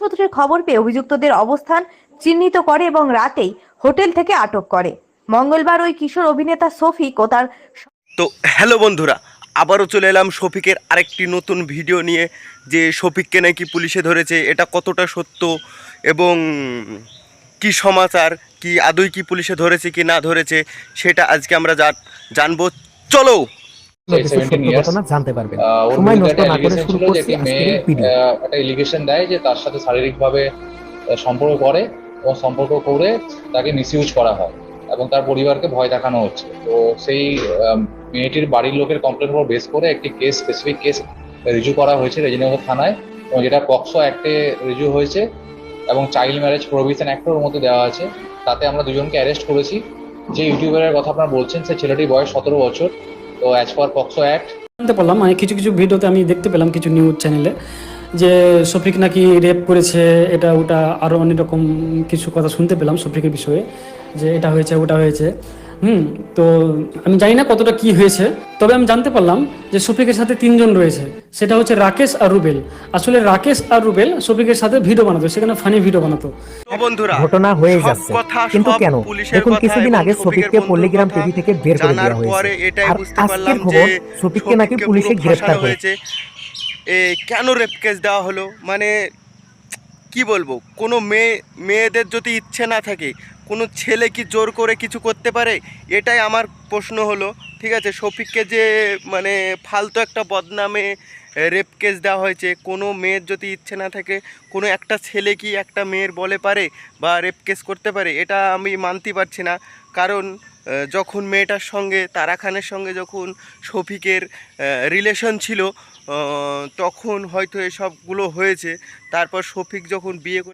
সূত্রে খবর পেয়ে অভিযুক্তদের অবস্থান চিহ্নিত করে এবং রাতেই হোটেল থেকে আটক করে। মঙ্গলবার ওই কিশোর অভিনেতা শফিক ও তার তো হ্যালো বন্ধুরা, আবারও চলে এলাম শফিকের আরেকটি নতুন ভিডিও নিয়ে, যে শফিককে নাকি পুলিশে ধরেছে, এটা কতটা সত্য এবং কি সমাচার, কি আদৌ কি পুলিশে ধরেছে, কি না ধরেছে, সেটা আজকে আমরা জান- জানব। চলো জানতে পারবেন সময় নষ্ট না করে শুরু করছি একটি আজকের মেয়ে এই ভিডিও আহ, একটা ইলিগেশন দেয় যে তার সাথে শারীরিকভাবে আহ, সম্পর্ক করে এবং সম্পর্ক করে তাকে মিসইউজ করা হয় এবং তার পরিবারকে ভয় দেখানো হচ্ছে। তো সেই মেয়েটির বাড়ির লোকের কমপ্লেন উপর বেস করে একটি কেস স্পেসিফিক কেস রিজু করা হয়েছে রেজিনগর থানায় এবং যেটা পক্সো অ্যাক্টে রিজু হয়েছে এবং চাইল্ড ম্যারেজ প্রভিশন অ্যাক্টের মধ্যে দেওয়া আছে। তাতে আমরা দুজনকে অ্যারেস্ট করেছি। যে ইউটিউবারের কথা আপনারা বলছেন সে ছেলেটির বয়স সতেরো বছর। তো অ্যাজ ফর পক্সো অ্যাক্ট জানতে পারলাম মানে কিছু কিছু ভিডিওতে আমি দেখতে পেলাম কিছু নিউজ চ্যানেলে যে শফিক নাকি রেপ করেছে, এটা ওটা আরও অনেক রকম কিছু কথা শুনতে পেলাম শফিকের বিষয়ে, যে এটা হয়েছে, ওটা হয়েছে। হুম তো আমি জানি না কতটা কি হয়েছে তবে আমি জানতে পারলাম যে শফিকের সাথে তিনজন রয়েছে। সেটা হচ্ছে রাকেশ আর রুবেল। আসলে রাকেশ আর রুবেল শফিকের সাথে ভিডিও বানাতো সেখানে ফানি ভিডিও বানাতো। বন্ধুরা ঘটনা হয়ে যাচ্ছে। কিন্তু কেন? দেখুন কিছুদিন আগে শফিককে বন্ধুর টিভি থেকে বের করে দেওয়া পরে হয়েছে আর বুঝতে আজকের পারলাম খবর যে শফিককে নাকি পুলিশে গ্রেফতার করেছে। হয়েছে। এ কেন রেপ কেস দেওয়া হলো? মানে কি বলব? কোনো মেয়ে মেয়েদের যদি ইচ্ছে না থাকে কোনো ছেলে কি জোর করে কিছু করতে পারে? এটাই আমার প্রশ্ন হলো। ঠিক আছে, শফিককে যে মানে ফালতু একটা বদনামে রেপ কেস দেওয়া হয়েছে, কোনো মেয়ের যদি ইচ্ছে না থাকে, কোনো একটা ছেলে কি একটা মেয়ের বলে পারে বা রেপ কেস করতে পারে, এটা আমি মানতে পারছি না। কারণ যখন মেয়েটার সঙ্গে, তারা খানের সঙ্গে যখন শফিকের রিলেশন ছিল তখন হয়তো এসবগুলো হয়েছে। তারপর শফিক যখন বিয়ে